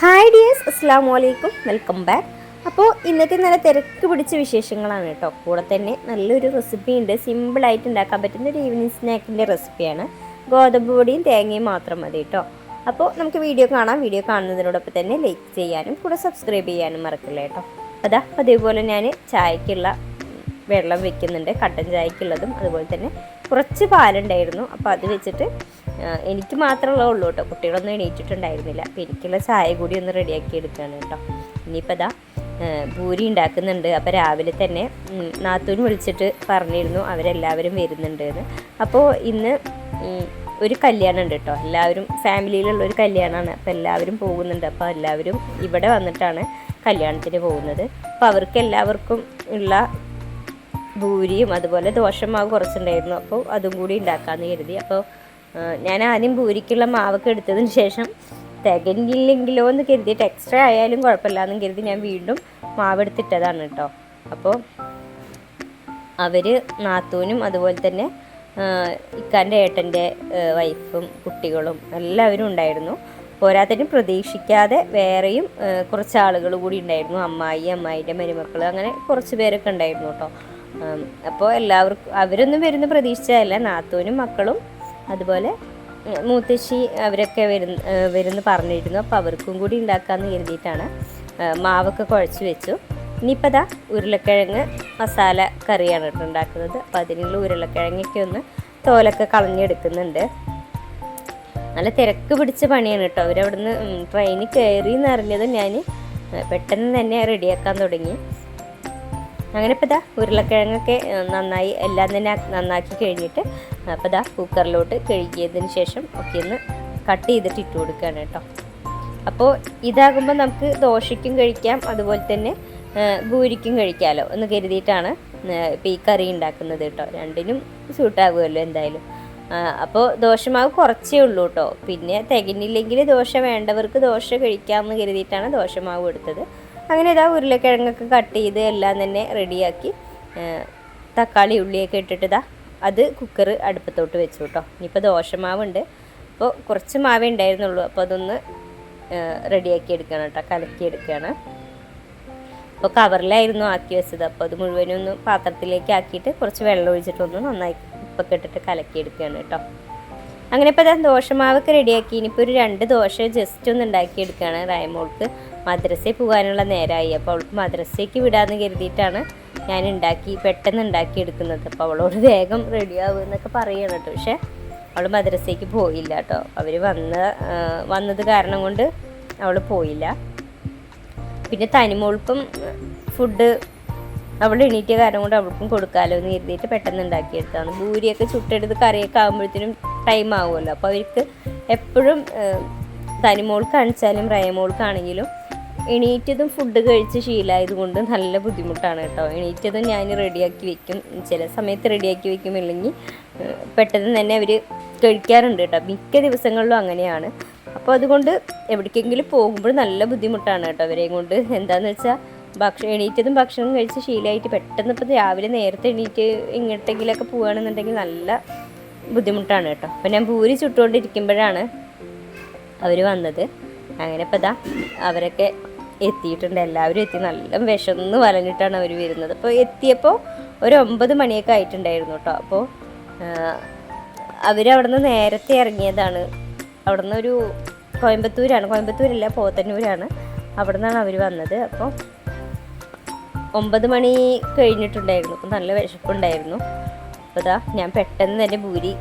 Hi dears അസ്സാം വലൈക്കും welcome back അപ്പോൾ ഇന്നത്തെ നല്ല തിരക്ക് പിടിച്ച വിശേഷങ്ങളാണ് കേട്ടോ. കൂടെ തന്നെ നല്ലൊരു റെസിപ്പി ഉണ്ട്. സിമ്പിളായിട്ട് ഉണ്ടാക്കാൻ പറ്റുന്ന ഒരു ഈവനിങ് സ്നാക്കിന്റെ റെസിപ്പിയാണ് ഗോതമ്പ് പൊടിയും തേങ്ങയും മാത്രം മതി കേട്ടോ. അപ്പോൾ നമുക്ക് വീഡിയോ കാണാം. വീഡിയോ കാണുന്നതിനോടൊപ്പം തന്നെ ലൈക്ക് ചെയ്യാനും കൂടെ സബ്സ്ക്രൈബ് ചെയ്യാനും മറക്കില്ല കേട്ടോ. അതാ അതേപോലെ ഞാൻ ചായക്കുള്ള വെള്ളം വെക്കുന്നുണ്ട് കട്ടൻ ചായക്കുള്ളതും അതുപോലെ തന്നെ കുറച്ച് പാലുണ്ടായിരുന്നു. അപ്പോൾ അത് വെച്ചിട്ട് എനിക്ക് മാത്രമേ ഉള്ളൂ കേട്ടോ. കുട്ടികളൊന്നും എണീറ്റിട്ടുണ്ടായിരുന്നില്ല. അപ്പോൾ എനിക്കുള്ള ചായ കൂടി ഒന്ന് റെഡിയാക്കി എടുക്കുകയാണ് കേട്ടോ. ഇനിയിപ്പോൾ അതാ ഭൂരി ഉണ്ടാക്കുന്നുണ്ട്. അപ്പോൾ രാവിലെ തന്നെ നാത്തൂന് വിളിച്ചിട്ട് പറഞ്ഞിരുന്നു അവരെല്ലാവരും വരുന്നുണ്ട് എന്ന്. അപ്പോൾ ഇന്ന് ഒരു കല്യാണം ഉണ്ട് കേട്ടോ. എല്ലാവരും ഫാമിലിയിലുള്ള ഒരു കല്യാണമാണ്. അപ്പോൾ എല്ലാവരും പോകുന്നുണ്ട്. അപ്പോൾ എല്ലാവരും ഇവിടെ വന്നിട്ടാണ് കല്യാണത്തിന് പോകുന്നത്. അപ്പോൾ അവർക്ക് എല്ലാവർക്കും ഉള്ള ഭൂരിയും അതുപോലെ ദോശമാവ് കുറച്ചുണ്ടായിരുന്നു. അപ്പോൾ അതും കൂടി ഉണ്ടാക്കാമെന്ന് കരുതി. അപ്പോൾ ഞാൻ ആദ്യം ഭൂരിക്കുള്ള മാവൊക്കെ എടുത്തതിന് ശേഷം തികഞ്ഞില്ലെങ്കിലോ എന്ന് കരുതിയിട്ട് എക്സ്ട്രാ ആയാലും കുഴപ്പമില്ല എന്ന് കരുതി ഞാൻ വീണ്ടും മാവ് എടുത്തിട്ടതാണ് കേട്ടോ. അപ്പോൾ അവർ നാത്തൂനും അതുപോലെ തന്നെ ഇക്കാന്റെ ഏട്ടന്റെ വൈഫും കുട്ടികളും എല്ലാവരും ഉണ്ടായിരുന്നു. പോരാത്തതിന് പ്രതീക്ഷിക്കാതെ വേറെയും കുറച്ച് ആളുകൾ കൂടി ഉണ്ടായിരുന്നു. അമ്മായി അമ്മായിന്റെ മരുമക്കൾ അങ്ങനെ കുറച്ച് പേരൊക്കെ ഉണ്ടായിരുന്നു കേട്ടോ. അപ്പോൾ എല്ലാവർക്കും അവരൊന്നും വരുന്ന പ്രതീക്ഷിച്ചതല്ല. നാത്തൂനും മക്കളും അതുപോലെ മൂത്തശ്ശി അവരൊക്കെ വരുന്ന വരുന്ന പറഞ്ഞിരുന്നു. അപ്പോൾ അവർക്കും കൂടി ഉണ്ടാക്കാമെന്ന് കരുതിയിട്ടാണ് മാവൊക്കെ കുഴച്ച് വെച്ചു. ഇനിയിപ്പോൾ ദാ ഉരുളക്കിഴങ്ങ് മസാല കറിയാണ് കേട്ടോ ഉണ്ടാക്കുന്നത്. അപ്പോൾ അതിനുള്ള ഉരുളക്കിഴങ്ങൊക്കെ ഒന്ന് തോലൊക്കെ കളഞ്ഞെടുക്കുന്നുണ്ട്. നല്ല തിരക്ക് പിടിച്ച പണിയാണ് കേട്ടോ. അവരവിടുന്ന് ട്രെയിനിൽ കയറി എന്ന് അറിഞ്ഞത് ഞാൻ പെട്ടെന്ന് തന്നെ റെഡിയാക്കാൻ തുടങ്ങി. അങ്ങനെ ഇപ്പോൾ ഇതാ ഉരുളക്കിഴങ്ങൊക്കെ നന്നായി എല്ലാം തന്നെ നന്നാക്കി കഴിഞ്ഞിട്ട് അപ്പോൾ ഇതാ കുക്കറിലോട്ട് കഴുകിയതിന് ശേഷം ഒക്കെ ഒന്ന് കട്ട് ചെയ്തിട്ട് ഇട്ട് കൊടുക്കുകയാണ് കേട്ടോ. അപ്പോൾ ഇതാകുമ്പോൾ നമുക്ക് ദോശയ്ക്കും കഴിക്കാം അതുപോലെ തന്നെ ഭൂരിക്കും കഴിക്കാമല്ലോ എന്ന് കരുതിയിട്ടാണ് ഇപ്പോൾ ഈ കറി ഉണ്ടാക്കുന്നത് കേട്ടോ. രണ്ടിനും സൂട്ടാകുമല്ലോ എന്തായാലും. അപ്പോൾ ദോശമാവ് കുറച്ചേ ഉള്ളൂ കേട്ടോ. പിന്നെ തികഞ്ഞില്ലെങ്കിൽ ദോശ വേണ്ടവർക്ക് ദോശ കഴിക്കാമെന്ന് കരുതിയിട്ടാണ് ദോശമാവ് എടുത്തത്. അങ്ങനെ ഇതാ ഉരുളക്കിഴങ്ങൊക്കെ കട്ട് ചെയ്ത് എല്ലാം തന്നെ റെഡിയാക്കി തക്കാളി ഉള്ളിയൊക്കെ ഇട്ടിട്ട് ഇതാ അത് കുക്കർ അടുപ്പത്തോട്ട് വെച്ചു കേട്ടോ ഇനിയിപ്പോൾ ദോശമാവുണ്ട്. അപ്പോൾ കുറച്ച് മാവേ ഉണ്ടായിരുന്നുള്ളൂ. അപ്പോൾ അതൊന്ന് റെഡിയാക്കി എടുക്കണം കേട്ടോ കലക്കി എടുക്കുകയാണ് അപ്പോൾ കവറിലായിരുന്നു ആക്കി വെച്ചത്. അപ്പോൾ അത് മുഴുവനും ഒന്ന് പാത്രത്തിലേക്ക് ആക്കിയിട്ട് കുറച്ച് വെള്ളം ഒഴിച്ചിട്ടൊന്ന് നന്നായി ഉപ്പൊക്കെ ഇട്ടിട്ട് കലക്കി എടുക്കുകയാണ് കേട്ടോ അങ്ങനെ ഇപ്പോൾ ഞാൻ ദോശമാവൊക്കെ റെഡിയാക്കി. ഇനിയിപ്പോൾ ഒരു രണ്ട് ദോശ ജസ്റ്റ് ഒന്ന് ഉണ്ടാക്കിയെടുക്കുകയാണ് റായമോൾക്ക്. മദ്രസയിൽ പോകാനുള്ള നേരമായി അപ്പോൾ അവൾക്ക് മദ്രസയ്ക്ക് വിടാമെന്ന് കരുതിയിട്ടാണ് ഞാൻ ഉണ്ടാക്കി പെട്ടെന്ന് ഉണ്ടാക്കിയെടുക്കുന്നത്. അപ്പോൾ അവളോട് വേഗം റെഡിയാവും എന്നൊക്കെ പറയുകയാണ് കേട്ടോ. പക്ഷേ അവൾ മദ്രസയ്ക്ക് പോയില്ല കേട്ടോ. അവർ വന്ന വന്നത് കാരണം കൊണ്ട് അവൾ പോയില്ല. പിന്നെ തനിമോൾക്കും ഫുഡ് അവൾ എണീറ്റിയ കാരണം കൊണ്ട് അവൾക്കും കൊടുക്കാമല്ലോ എന്ന് കരുതിയിട്ട് പെട്ടെന്ന് ഉണ്ടാക്കിയെടുത്താണ് ഭൂരിയൊക്കെ ചുട്ടെടുത്ത് കറിയൊക്കെ ആകുമ്പോഴത്തേനും ടൈം ആവുമല്ലോ. അപ്പോൾ അവർക്ക് എപ്പോഴും തനിമോൾക്കാണിച്ചാലും റയമോൾക്കാണെങ്കിലും എണീറ്റതും ഫുഡ് കഴിച്ച് ശീലമായത് കൊണ്ട് നല്ല ബുദ്ധിമുട്ടാണ് കേട്ടോ. എണീറ്റതും ഞാൻ റെഡിയാക്കി വെക്കും. ചില സമയത്ത് റെഡിയാക്കി വെക്കും. ഇല്ലെങ്കിൽ പെട്ടെന്ന് തന്നെ അവർ കഴിക്കാറുണ്ട് കേട്ടോ. മിക്ക ദിവസങ്ങളിലും അങ്ങനെയാണ്. അപ്പോൾ അതുകൊണ്ട് എവിടേക്കെങ്കിലും പോകുമ്പോൾ നല്ല ബുദ്ധിമുട്ടാണ് കേട്ടോ അവരെയും കൊണ്ട്. എന്താണെന്ന് വെച്ചാൽ ഭക്ഷണം എണീറ്റതും ഭക്ഷണം കഴിച്ച് ശീലമായിട്ട് പെട്ടെന്ന് ഇപ്പോൾ രാവിലെ നേരത്തെ എണീറ്റ് എങ്ങോട്ടെങ്കിലൊക്കെ പോവുകയാണെന്നുണ്ടെങ്കിൽ നല്ല ബുദ്ധിമുട്ടാണ് കേട്ടോ. അപ്പോൾ ഞാൻ പൂരി ചുട്ടുകൊണ്ടിരിക്കുമ്പോഴാണ് അവർ വന്നത്. അങ്ങനെ ഇപ്പോൾ ഇതാ അവരൊക്കെ എത്തിയിട്ടുണ്ട്. എല്ലാവരും എത്തി. നല്ല വിശന്ന് വലഞ്ഞിട്ടാണ് അവർ വരുന്നത്. അപ്പോൾ എത്തിയപ്പോൾ ഒരു ഒമ്പത് മണിയൊക്കെ ആയിട്ടുണ്ടായിരുന്നു കേട്ടോ. അപ്പോൾ അവരവിടുന്ന് നേരത്തെ ഇറങ്ങിയതാണ്. അവിടുന്ന് ഒരു കോയമ്പത്തൂരാണ്. കോയമ്പത്തൂരല്ല പോത്തന്നൂരാണ്. അവിടെ നിന്നാണ് അവർ വന്നത്. അപ്പോൾ ഒമ്പത് മണി കഴിഞ്ഞിട്ടുണ്ടായിരുന്നു. അപ്പോൾ നല്ല വിശപ്പുണ്ടായിരുന്നു. അപ്പോൾ ഇതാ ഞാൻ പെട്ടെന്ന് തന്നെ ഭൂരി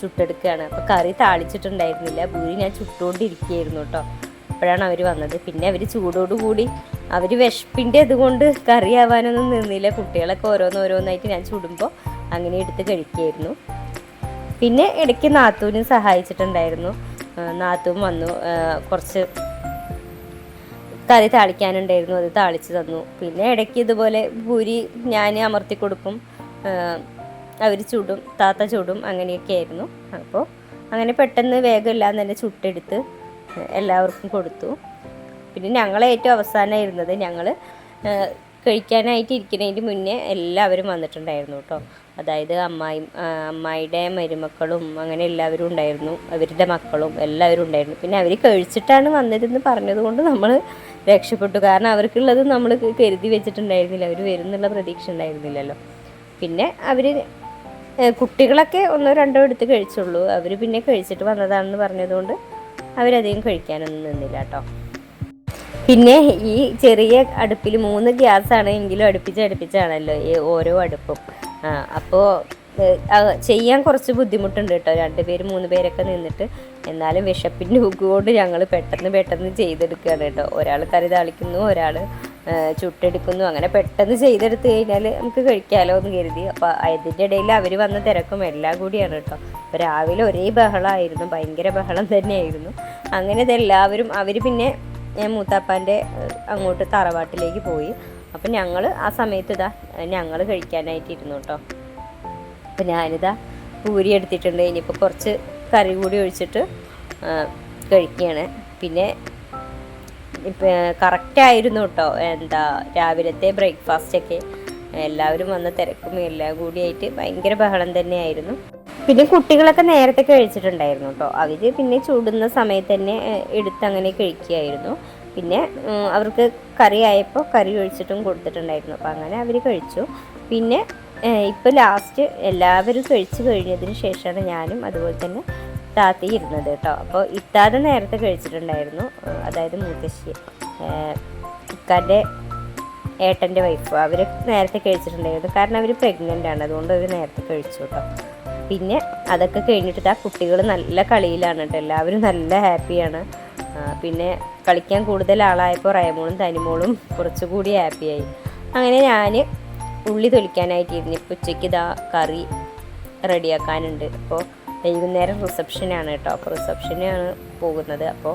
ചുട്ടെടുക്കുകയാണ്. അപ്പോൾ കറി താളിച്ചിട്ടുണ്ടായിരുന്നില്ല. ഭൂരി ഞാൻ ചുട്ടുകൊണ്ടിരിക്കുകയായിരുന്നു കേട്ടോ. അപ്പോഴാണ് അവർ വന്നത്. പിന്നെ അവർ ചൂടോടുകൂടി അവർ വിശപ്പിന്റെ അതുകൊണ്ട് കറി ആവാനൊന്നും നിന്നില്ല. കുട്ടികളൊക്കെ ഓരോന്നോരോന്നായിട്ട് ഞാൻ ചുടുമ്പോൾ അങ്ങനെ എടുത്ത് കഴിക്കുകയായിരുന്നു. പിന്നെ ഇടയ്ക്ക് നാത്തൂനും സഹായിച്ചിട്ടുണ്ടായിരുന്നു. നാത്തൂൻ വന്നു. കുറച്ച് കറി താളിക്കാനുണ്ടായിരുന്നു. അത് താളിച്ച് തന്നു. പിന്നെ ഇടയ്ക്ക് ഇതുപോലെ പൂരി ഞാൻ അമർത്തി കൊടുക്കും അവർ ചുടും താത്ത ചുടും അങ്ങനെയൊക്കെ ആയിരുന്നു. അപ്പോൾ അങ്ങനെ പെട്ടെന്ന് വേഗം എല്ലാം തന്നെ ചുട്ടെടുത്ത് എല്ലാവർക്കും കൊടുത്തു. പിന്നെ ഞങ്ങൾ ഏറ്റവും അവസാനമായിരുന്നത് ഞങ്ങൾ കഴിക്കാനായിട്ട് ഇരിക്കുന്നതിന് മുന്നേ എല്ലാവരും വന്നിട്ടുണ്ടായിരുന്നു കേട്ടോ. അതായത് അമ്മായി അമ്മായിയുടെ മരുമക്കളും അങ്ങനെ എല്ലാവരും ഉണ്ടായിരുന്നു. അവരുടെ മക്കളും എല്ലാവരും ഉണ്ടായിരുന്നു. പിന്നെ അവർ കഴിച്ചിട്ടാണ് വന്നതെന്ന് പറഞ്ഞതുകൊണ്ട് നമ്മൾ രക്ഷപ്പെട്ടു. കാരണം അവർക്കുള്ളത് നമ്മൾ കരുതി വെച്ചിട്ടുണ്ടായിരുന്നില്ല. അവർ വരുന്നുള്ള പ്രതീക്ഷ ഉണ്ടായിരുന്നില്ലല്ലോ. പിന്നെ അവർ കുട്ടികളൊക്കെ ഒന്നോ രണ്ടോ എടുത്ത് കഴിച്ചുള്ളൂ. അവർ പിന്നെ കഴിച്ചിട്ട് വന്നതാണെന്ന് പറഞ്ഞതുകൊണ്ട് അവരധികം കഴിക്കാനൊന്നും നിന്നില്ല കേട്ടോ. പിന്നെ ഈ ചെറിയ അടുപ്പിൽ മൂന്ന് ഗ്യാസാണ് എങ്കിലും അടുപ്പിച്ച് അടുപ്പിച്ചാണല്ലോ ഈ ഓരോ അടുപ്പും. അപ്പോൾ ചെയ്യാൻ കുറച്ച് ബുദ്ധിമുട്ടുണ്ട് കേട്ടോ. രണ്ട് പേര് മൂന്ന് പേരൊക്കെ നിന്നിട്ട് എന്നാലും വിശപ്പിന്റെ കൊണ്ട് ഞങ്ങൾ പെട്ടെന്ന് പെട്ടെന്ന് ചെയ്തെടുക്കുകയാണ് കേട്ടോ. ഒരാൾ കറി ഒരാൾ ചുട്ടെടുക്കുന്നു. അങ്ങനെ പെട്ടെന്ന് ചെയ്തെടുത്ത് കഴിഞ്ഞാൽ നമുക്ക് കഴിക്കാമല്ലോ എന്ന് കരുതി. അപ്പോൾ അതിന്റെ ഇടയിൽ അവർ വന്ന് തിരക്കും എല്ലാം കൂടിയാണ് കേട്ടോ. അപ്പോൾ രാവിലെ ഒരേ ബഹളമായിരുന്നു ഭയങ്കര ബഹളം തന്നെയായിരുന്നു. അങ്ങനെ ഇതെല്ലാവരും അവർ പിന്നെ ഞാൻ മൂത്താപ്പാന്റെ അങ്ങോട്ട് തറവാട്ടിലേക്ക് പോയി. അപ്പം ഞങ്ങൾ ആ സമയത്ത് ഇതാ ഞങ്ങൾ കഴിക്കാനായിട്ട് ഇരുന്നു കേട്ടോ. അപ്പം ഞാനിതാ പൂരി എടുത്തിട്ടുണ്ട്. ഇനിയിപ്പോൾ കുറച്ച് കറി കൂടി ഒഴിച്ചിട്ട് കഴിക്കുകയാണ്. പിന്നെ കറക്റ്റായിരുന്നു കേട്ടോ എന്താ രാവിലത്തെ ബ്രേക്ക്ഫാസ്റ്റൊക്കെ എല്ലാവരും വന്ന് തിരക്കും എല്ലാം കൂടിയായിട്ട് ഭയങ്കര ബഹളം തന്നെയായിരുന്നു. പിന്നെ കുട്ടികളൊക്കെ നേരത്തെ കഴിച്ചിട്ടുണ്ടായിരുന്നു കേട്ടോ അവർ പിന്നെ ചൂടുന്ന സമയത്ത് തന്നെ എടുത്ത് അങ്ങനെ കഴിക്കുകയായിരുന്നു. പിന്നെ അവർക്ക് കറി ആയപ്പോൾ കറി ഒഴിച്ചിട്ടും കൊടുത്തിട്ടുണ്ടായിരുന്നു. അപ്പോൾ അങ്ങനെ അവർ കഴിച്ചു. പിന്നെ ഇപ്പോൾ ലാസ്റ്റ് എല്ലാവരും കഴിച്ചു കഴിഞ്ഞതിന് ശേഷമാണ് ഞാനും അതുപോലെ തന്നെ താത്തി ഇരുന്നത് കേട്ടോ. അപ്പോൾ ഇട്ടാതെ നേരത്തെ കഴിച്ചിട്ടുണ്ടായിരുന്നു. അതായത് മുത്തശ്ശി ഇക്കാന്റെ ഏട്ടന്റെ വൈഫ് അവർ നേരത്തെ കഴിച്ചിട്ടുണ്ടായിരുന്നു. കാരണം അവർ പ്രഗ്നന്റ് ആണ്. അതുകൊണ്ട് അവർ നേരത്തെ കഴിച്ചു കേട്ടോ. പിന്നെ അതൊക്കെ കഴിഞ്ഞിട്ട് ആ കുട്ടികൾ നല്ല കളിയിലാണ് കേട്ടോ. എല്ലാവരും നല്ല ഹാപ്പിയാണ് പിന്നെ കളിക്കാൻ കൂടുതൽ ആളായപ്പോൾ റയമോളും തനിമോളും കുറച്ചുകൂടി ഹാപ്പിയായി അങ്ങനെ ഞാൻ ഉള്ളി തൊലിക്കാനായിട്ടിരുന്നു ഇപ്പോൾ ഉച്ചയ്ക്ക് ഇതാ കറി റെഡിയാക്കാനുണ്ട് അപ്പോൾ വൈകുന്നേരം റിസപ്ഷനാണ് കേട്ടോ. അപ്പോൾ റിസപ്ഷനാണ് പോകുന്നത്. അപ്പോൾ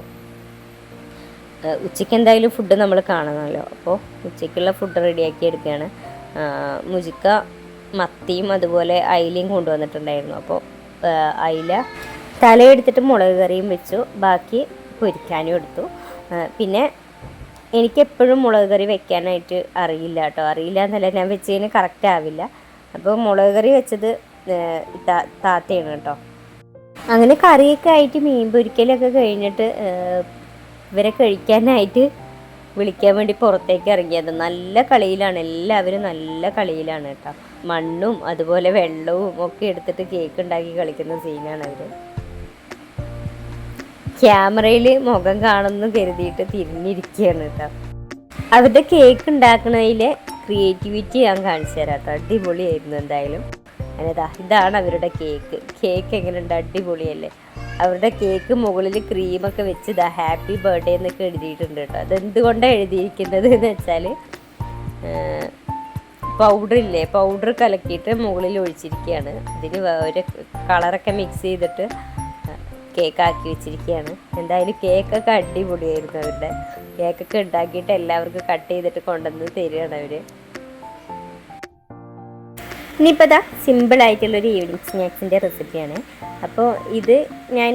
ഉച്ചയ്ക്ക് എന്തായാലും ഫുഡ് നമ്മൾ കാണണമല്ലോ. അപ്പോൾ ഉച്ചയ്ക്കുള്ള ഫുഡ് റെഡിയാക്കി എടുക്കുകയാണ്. മുജിക്ക മത്തിയും അതുപോലെ അയിലയും കൊണ്ടുവന്നിട്ടുണ്ടായിരുന്നു. അപ്പോൾ അയില തലയെടുത്തിട്ട് മുളക് കറിയും വെച്ചു. ബാക്കി പൊരിക്കാനും എടുത്തു. പിന്നെ എനിക്കെപ്പോഴും മുളക് കറി വെക്കാനായിട്ട് അറിയില്ല കേട്ടോ. അറിയില്ല എന്നല്ല ഞാൻ വെച്ചതിന് കറക്റ്റ് ആവില്ല. അപ്പോൾ മുളക് കറി വെച്ചത് താത്തയാണ് കേട്ടോ. അങ്ങനെ കറിയൊക്കെ ആയിട്ട് മീൻ പൊരിക്കലൊക്കെ കഴിഞ്ഞിട്ട് ഇവരെ കഴിക്കാനായിട്ട് വിളിക്കാൻ വേണ്ടി പുറത്തേക്ക് ഇറങ്ങിയത്. നല്ല കളിയിലാണ്. എല്ലാവരും നല്ല കളിയിലാണ് കേട്ടോ. മണ്ണും അതുപോലെ വെള്ളവും ഒക്കെ എടുത്തിട്ട് കേക്ക് ഉണ്ടാക്കി കളിക്കുന്ന സീനാണ് അവർ ക്യാമറയിൽ മുഖം കാണുന്നു കരുതിയിട്ട് തിരിഞ്ഞിരിക്കുകയാണ് കേട്ടോ. അവരുടെ കേക്ക് ഉണ്ടാക്കുന്നതിലെ ക്രിയേറ്റിവിറ്റി ഞാൻ കാണിച്ചു തരാം കേട്ടോ. അടിപൊളിയായിരുന്നു എന്തായാലും. അങ്ങനെതാ ഇതാണ് അവരുടെ കേക്ക്. കേക്ക് എങ്ങനെയുണ്ട് അടിപൊളിയല്ലേ? അവരുടെ കേക്ക് മുകളിൽ ക്രീമൊക്കെ വെച്ച് ഇതാ ഹാപ്പി ബർത്ത്ഡേ എന്നൊക്കെ എഴുതിയിട്ടുണ്ട് കേട്ടോ. അതെന്തുകൊണ്ടാണ് എഴുതിയിരിക്കുന്നത് എന്ന് വെച്ചാൽ പൗഡർ ഇല്ലേ പൗഡർ കലക്കിയിട്ട് മുകളിൽ ഒഴിച്ചിരിക്കുകയാണ്. ഇതിന് ഒരു കളറൊക്കെ മിക്സ് ചെയ്തിട്ട് കേക്ക് ആക്കി വെച്ചിരിക്കുകയാണ്. എന്തായാലും കേക്കൊക്കെ അടിപൊളിയായിരുന്നു അവരുടെ. കേക്കൊക്കെ ഉണ്ടാക്കിയിട്ട് എല്ലാവർക്കും കട്ട് ചെയ്തിട്ട് കൊണ്ടുവന്ന് തരികയാണ് അവർ ഇനിയിപ്പോൾ ഇതാ സിമ്പിളായിട്ടുള്ളൊരു ഈവനിങ് സ്നാക്സിന്റെ റെസിപ്പിയാണ് അപ്പോൾ ഇത് ഞാൻ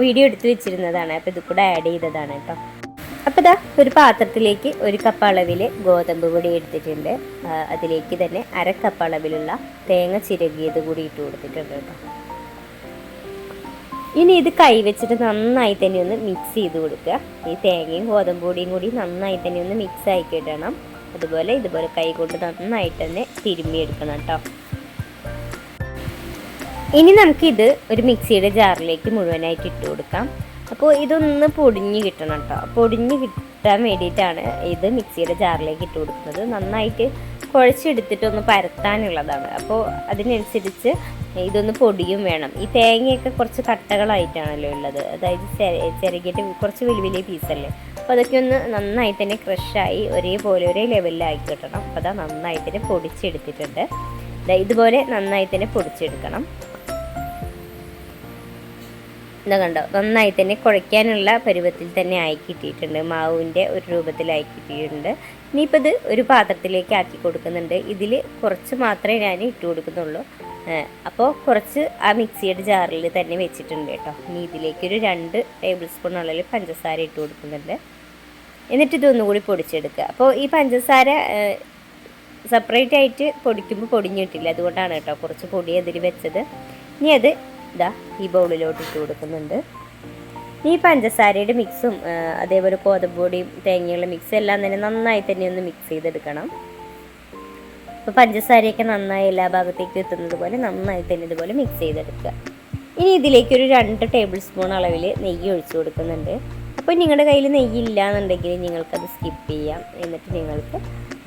വീഡിയോ എടുത്ത് വെച്ചിരുന്നതാണ്. അപ്പോൾ ഇത് കൂടെ ആഡ് ചെയ്തതാണ് കേട്ടോ. അപ്പോൾ ഇതാ ഒരു പാത്രത്തിലേക്ക് ഒരു കപ്പ് അളവിൽ ഗോതമ്പ് പൊടി എടുത്തിട്ടുണ്ട്. അതിലേക്ക് തന്നെ അര കപ്പ് അളവിലുള്ള തേങ്ങ ചിരകിയത് കൂടി ഇട്ട് കൊടുത്തിട്ടുണ്ട് കേട്ടോ. ഇനി ഇത് കൈവച്ചിട്ട് നന്നായി തന്നെ ഒന്ന് മിക്സ് ചെയ്ത് കൊടുക്കുക. ഈ തേങ്ങയും ഗോതമ്പ് പൊടിയും കൂടി നന്നായി തന്നെ ഒന്ന് മിക്സ് ആയി ഇടണം അതുപോലെ ഇതുപോലെ കൈ കൊണ്ട് നന്നായിട്ട് തന്നെ തിരുമ്മിയെടുക്കണം കേട്ടോ. ഇനി നമുക്കിത് ഒരു മിക്സിയുടെ ജാറിലേക്ക് മുഴുവനായിട്ട് ഇട്ട് കൊടുക്കാം. അപ്പോൾ ഇതൊന്ന് പൊടിഞ്ഞ് കിട്ടണം കേട്ടോ. പൊടിഞ്ഞ് കിട്ടാൻ വേണ്ടിയിട്ടാണ് ഇത് മിക്സിയുടെ ജാറിലേക്ക് ഇട്ട് കൊടുക്കുന്നത്. നന്നായിട്ട് കുഴച്ചെടുത്തിട്ടൊന്ന് പരത്താനുള്ളതാണ്. അപ്പോൾ അതിനനുസരിച്ച് ഇതൊന്ന് പൊടിയും വേണം. ഈ തേങ്ങയൊക്കെ കുറച്ച് കട്ടകളായിട്ടാണല്ലോ ഉള്ളത്. അതായത് ചെറുകിട്ട് കുറച്ച് വലിയ വലിയ പീസല്ലേ അപ്പോൾ അതൊക്കെ ഒന്ന് നന്നായി തന്നെ ക്രഷായി ഒരേപോലെ ഒരേ ലെവലിലാക്കി കിട്ടണം. അപ്പോൾ അതാ നന്നായി തന്നെ പൊടിച്ചെടുത്തിട്ടുണ്ട്. ഇതുപോലെ നന്നായി തന്നെ പൊടിച്ചെടുക്കണം. ഇതാ കണ്ടോ നന്നായി തന്നെ കുഴയ്ക്കാനുള്ള പരുവത്തിൽ തന്നെ ആയി കിട്ടിയിട്ടുണ്ട്. മാവിന്റെ ഒരു രൂപത്തിലായി കിട്ടിയിട്ടുണ്ട്. ഇനിയിപ്പോൾ ഇത് ഒരു പാത്രത്തിലേക്ക് ആക്കി കൊടുക്കുന്നുണ്ട്. ഇതിൽ കുറച്ച് മാത്രമേ ഞാൻ ഇട്ട് കൊടുക്കുന്നുള്ളൂ. അപ്പോൾ കുറച്ച് ആ മിക്സിയുടെ ജാറിൽ തന്നെ വെച്ചിട്ടുണ്ട് കേട്ടോ. ഇനി ഇതിലേക്കൊരു രണ്ട് ടേബിൾ സ്പൂൺ പഞ്ചസാര ഇട്ട് കൊടുക്കുന്നുണ്ട്. എന്നിട്ട് ഇതൊന്നുകൂടി പൊടിച്ചെടുക്കുക. അപ്പോൾ ഈ പഞ്ചസാര സെപ്പറേറ്റ് ആയിട്ട് പൊടിക്കുമ്പോൾ പൊടിഞ്ഞിട്ടില്ല അതുകൊണ്ടാണ് കേട്ടോ കുറച്ച് പൊടി അതിൽ വെച്ചത്. ഇനി അത് ഇതാ ഈ ബൗളിലോട്ട് ഇട്ട് കൊടുക്കുന്നുണ്ട്. ഈ പഞ്ചസാരയുടെ മിക്സും അതേപോലെ ഗോതമ്പൊടിയും തേങ്ങയുള്ള മിക്സ് എല്ലാം തന്നെ നന്നായി തന്നെ ഒന്ന് മിക്സ് ചെയ്തെടുക്കണം. അപ്പോൾ പഞ്ചസാരയൊക്കെ നന്നായി എല്ലാ ഭാഗത്തേക്കും എത്തുന്നത് പോലെ നന്നായി തന്നെ ഇതുപോലെ മിക്സ് ചെയ്തെടുക്കുക. ഇനി ഇതിലേക്ക് ഒരു രണ്ട് ടേബിൾ സ്പൂൺ അളവിൽ നെയ്യ് ഒഴിച്ചു കൊടുക്കുന്നുണ്ട്. അപ്പോൾ നിങ്ങളുടെ കയ്യിൽ നെയ്യില്ല എന്നുണ്ടെങ്കിൽ നിങ്ങൾക്കത് സ്കിപ്പ് ചെയ്യാം. എന്നിട്ട് നിങ്ങൾക്ക്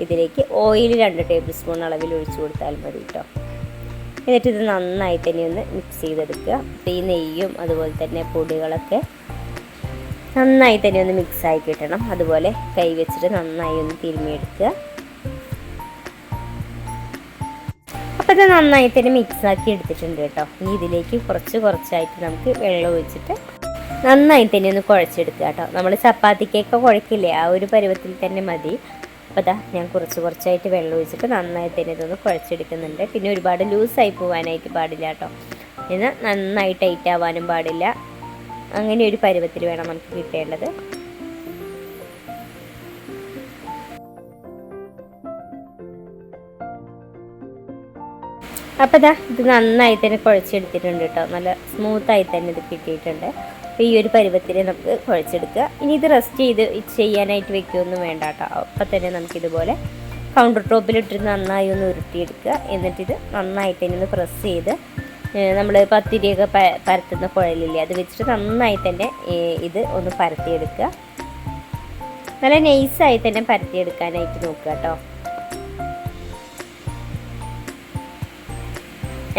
ഇതിലേക്ക് ഓയിൽ രണ്ട് ടേബിൾ സ്പൂൺ അളവിൽ ഒഴിച്ചു കൊടുത്താൽ മതി കേട്ടോ എന്നിട്ട് ഇത് നന്നായി തന്നെ ഒന്ന് മിക്സ് ചെയ്തെടുക്കുക. അപ്പോൾ ഈ നെയ്യും അതുപോലെ തന്നെ പൊടികളൊക്കെ നന്നായി തന്നെ ഒന്ന് മിക്സ് ആയി കിട്ടണം. അതുപോലെ കൈ വെച്ചിട്ട് നന്നായി ഒന്ന് തിരുമ്മിയെടുക്കുക. അപ്പോൾ ഇത് നന്നായി തന്നെ മിക്സ് ആക്കി എടുത്തിട്ടുണ്ട് കേട്ടോ ഇനി ഇതിലേക്ക് കുറച്ച് കുറച്ചായിട്ട് നമുക്ക് വെള്ളം ഒഴിച്ചിട്ട് നന്നായി തന്നെ ഒന്ന് കുഴച്ചെടുക്കുക കേട്ടോ. നമ്മൾ ചപ്പാത്തിക്കൊക്കെ കുഴക്കില്ലേ? ആ ഒരു പരുവത്തിൽ തന്നെ മതി. അപ്പോൾ അതാ ഞാൻ കുറച്ച് കുറച്ചായിട്ട് വെള്ളം ഒഴിച്ചിട്ട് നന്നായി തന്നെ ഇതൊന്ന് കുഴച്ചെടുക്കുന്നുണ്ട്. പിന്നെ ഒരുപാട് ലൂസായി പോകാനായിട്ട് പാടില്ല കേട്ടോ. എന്നാൽ നന്നായി ടൈറ്റ് ആവാനും പാടില്ല. അങ്ങനെ ഒരു പരുവത്തിൽ വേണം നമുക്ക് കിട്ടേണ്ടത്. അപ്പോൾ ഇതാ ഇത് നന്നായി തന്നെ കുഴച്ചെടുത്തിട്ടുണ്ട് കേട്ടോ. നല്ല സ്മൂത്തായി തന്നെ ഇത് കിട്ടിയിട്ടുണ്ട്. അപ്പോൾ ഈ ഒരു പരുവത്തിൽ നമുക്ക് കുഴച്ചെടുക്കുക. ഇനി ഇത് റെസ്റ്റ് ചെയ്ത് ചെയ്യാനായിട്ട് വെക്കുകയൊന്നും വേണ്ട കേട്ടോ. അപ്പം തന്നെ നമുക്കിതുപോലെ കൗണ്ടർ ടോപ്പിലിട്ടിട്ട് നന്നായി ഒന്ന് ഉരുട്ടിയെടുക്കുക. എന്നിട്ടിത് നന്നായിട്ട് തന്നെ ഒന്ന് പ്രസ് ചെയ്ത് നമ്മൾ പത്തിരിയൊക്കെ പ പരത്തുന്ന കുഴലില്ലേ അത് വെച്ചിട്ട് നന്നായി തന്നെ ഇത് ഒന്ന് പരത്തിയെടുക്കുക. നല്ല നൈസായി തന്നെ പരത്തിയെടുക്കാനായിട്ട് നോക്കുക കേട്ടോ.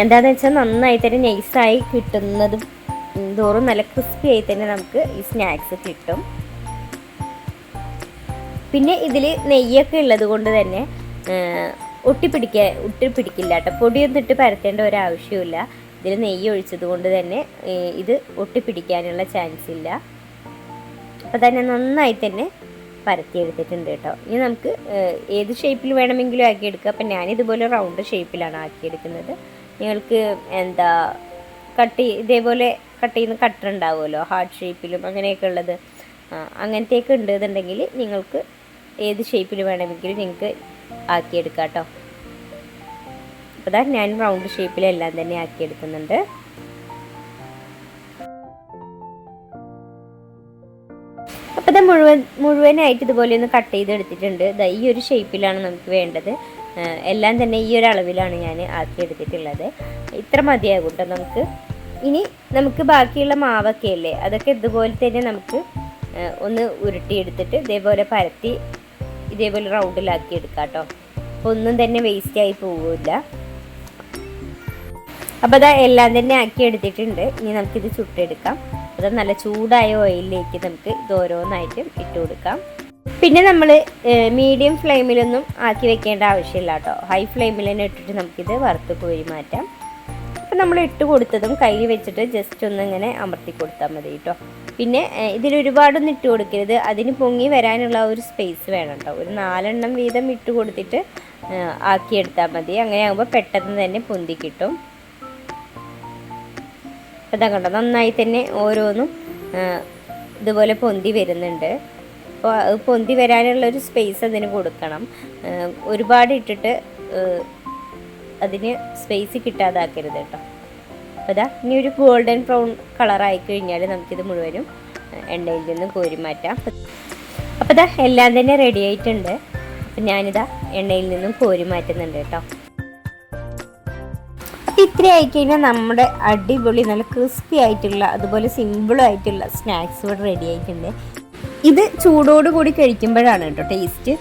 എന്താണെന്ന് വെച്ചാൽ നന്നായി തന്നെ നൈസായി കിട്ടുന്നതും തോറും നല്ല ക്രിസ്പി ആയി തന്നെ നമുക്ക് ഈ സ്നാക്സ് കിട്ടും. പിന്നെ ഇതിൽ നെയ്യൊക്കെ ഉള്ളത് കൊണ്ട് തന്നെ ഒട്ടിപ്പിടിക്കുക ഒട്ടിപ്പിടിക്ക ഒട്ടിപ്പിടിക്കില്ല കേട്ടോ. പൊടിയൊന്നും ഇട്ട് പരത്തേണ്ട ഒരു ആവശ്യമില്ല ഇതിൽ നെയ്യ് ഒഴിച്ചത് കൊണ്ട് തന്നെ ഇത് ഒട്ടിപ്പിടിക്കാനുള്ള ചാൻസ് ഇല്ല. അപ്പോൾ തന്നെ നന്നായി തന്നെ പരത്തിയെടുത്തിട്ടുണ്ട് കേട്ടോ. ഇനി നമുക്ക് ഏത് ഷേപ്പിൽ വേണമെങ്കിലും ആക്കിയെടുക്കാം. അപ്പം ഞാനിതുപോലെ റൗണ്ട് ഷേപ്പിലാണ് ആക്കിയെടുക്കുന്നത്. നിങ്ങൾക്ക് എന്താ കട്ട് ഇതേപോലെ കട്ട് ചെയ്യുന്ന കട്ടർ ഉണ്ടാവുമല്ലോ ഹാർട്ട് ഷേപ്പിലും അങ്ങനെയൊക്കെ ഉള്ളത്. അങ്ങനത്തെയൊക്കെ ഉണ്ട് ഉണ്ടെന്നുണ്ടെങ്കിൽ നിങ്ങൾക്ക് ഏത് ഷേപ്പിൽ വേണമെങ്കിലും നിങ്ങൾക്ക് ആക്കിയെടുക്കാം കേട്ടോ. അപ്പോൾ ദാ ഞാൻ റൗണ്ട് ഷേപ്പിലെല്ലാം തന്നെ ആക്കിയെടുക്കുന്നുണ്ട്. അപ്പോൾ ഇത് മുഴുവൻ മുഴുവനായിട്ട് ഇതുപോലെ ഒന്ന് കട്ട് ചെയ്തെടുത്തിട്ടുണ്ട്. ദാ ഈ ഒരു ഷേപ്പിലാണ് നമുക്ക് വേണ്ടത്. എല്ലാം തന്നെ ഈ ഒരു അളവിലാണ് ഞാൻ ആക്കിയെടുത്തിട്ടുള്ളത്. ഇത്ര മതിയാകും കേട്ടോ നമുക്ക്. ഇനി നമുക്ക് ബാക്കിയുള്ള മാവൊക്കെ അല്ലേ അതൊക്കെ ഇതുപോലെ തന്നെ നമുക്ക് ഒന്ന് ഉരുട്ടിയെടുത്തിട്ട് ഇതേപോലെ പരത്തി ഇതേപോലെ റൗണ്ടിലാക്കി എടുക്കാം കേട്ടോ. അപ്പോൾ ഒന്നും തന്നെ വേസ്റ്റായി പോവില്ല. അപ്പോൾ അതാ എല്ലാം തന്നെ ആക്കി എടുത്തിട്ടുണ്ട്. ഇനി നമുക്കിത് ചുട്ടെടുക്കാം. അത് നല്ല ചൂടായ ഓയിലിലേക്ക് നമുക്ക് ഇത് ഓരോന്നായിട്ടും ഇട്ട് കൊടുക്കാം. പിന്നെ നമ്മൾ മീഡിയം ഫ്ലെയിമിലൊന്നും ആക്കി വെക്കേണ്ട ആവശ്യമില്ല കേട്ടോ. ഹൈ ഫ്ലെയിമിൽ തന്നെ ഇട്ടിട്ട് നമുക്കിത് വറുത്ത് കോരി മാറ്റാം. അപ്പം നമ്മൾ ഇട്ട് കൊടുത്തതും കൈ വെച്ചിട്ട് ജസ്റ്റ് ഒന്ന് ഇങ്ങനെ അമർത്തി കൊടുത്താൽ മതി കേട്ടോ പിന്നെ ഇതിൽ ഒരുപാടൊന്നും ഇട്ട് കൊടുക്കരുത്. അതിന് പൊങ്ങി വരാനുള്ള ഒരു സ്പേസ് വേണം കേട്ടോ ഒരു നാലെണ്ണം വീതം ഇട്ട് കൊടുത്തിട്ട് ആക്കിയെടുത്താൽ മതി. അങ്ങനെ ആകുമ്പോൾ പെട്ടെന്ന് തന്നെ പൊന്തി കിട്ടും. അതാ കണ്ടോ നന്നായി തന്നെ ഓരോന്നും ഇതുപോലെ പൊന്തി വരുന്നുണ്ട്. അപ്പോൾ പൊന്തി വരാനുള്ള ഒരു സ്പേസ് അതിന് കൊടുക്കണം. ഒരുപാട് ഇട്ടിട്ട് അതിന് സ്പേസ് കിട്ടാതാക്കരുത് കേട്ടോ. അപ്പോൾ ഇതാ ഇനി ഒരു ഗോൾഡൻ ബ്രൗൺ കളറായി കഴിഞ്ഞാൽ നമുക്കിത് മുഴുവനും എണ്ണയിൽ നിന്ന് കോരി മാറ്റാം. അപ്പോൾ ഇതാ എല്ലാം തന്നെ റെഡി ആയിട്ടുണ്ട്. അപ്പം ഞാനിതാ എണ്ണയിൽ നിന്നും കോരി മാറ്റുന്നുണ്ട് കേട്ടോ. ഇത്ര ആയി കഴിഞ്ഞാൽ നമ്മുടെ അടിപൊളി നല്ല ക്രിസ്പി ആയിട്ടുള്ള അതുപോലെ സിമ്പിളും ആയിട്ടുള്ള സ്നാക്സ് ഇവിടെ റെഡി ആയിട്ടുണ്ട്. ഇത് ചൂടോടുകൂടി കഴിക്കുമ്പോഴാണ് കേട്ടോ ടേസ്റ്റ്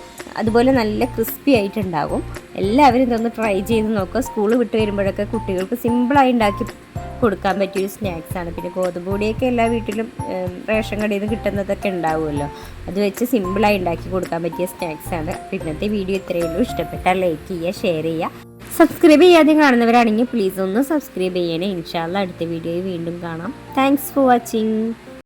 അതുപോലെ നല്ല ക്രിസ്പി ആയിട്ടുണ്ടാകും. എല്ലാവരും ഇതൊന്ന് ട്രൈ ചെയ്ത് നോക്കുക. സ്കൂൾ വിട്ട് വരുമ്പോഴൊക്കെ കുട്ടികൾക്ക് സിമ്പിളായി ഉണ്ടാക്കി കൊടുക്കാൻ പറ്റിയൊരു സ്നാക്സാണ് പിന്നെ ഗോതമ്പ് പൊടിയൊക്കെ എല്ലാ വീട്ടിലും റേഷൻ കടയിൽ നിന്ന് കിട്ടുന്നതൊക്കെ ഉണ്ടാവുമല്ലോ. അത് വെച്ച് സിമ്പിളായി ഉണ്ടാക്കി കൊടുക്കാൻ പറ്റിയ സ്നാക്സാണ് അപ്പോൾ ഇന്നത്തെ വീഡിയോ ഇത്രയേ ഉള്ളൂ. ഇഷ്ടപ്പെട്ടാൽ ലൈക്ക് ചെയ്യുക ഷെയർ ചെയ്യുക. സബ്സ്ക്രൈബ് ചെയ്യാതെ കാണുന്നവരാണെങ്കിൽ പ്ലീസ് ഒന്ന് സബ്സ്ക്രൈബ് ചെയ്യണേ. ഇൻഷാല്ല അടുത്ത വീഡിയോയിൽ വീണ്ടും കാണാം. Thanks for watching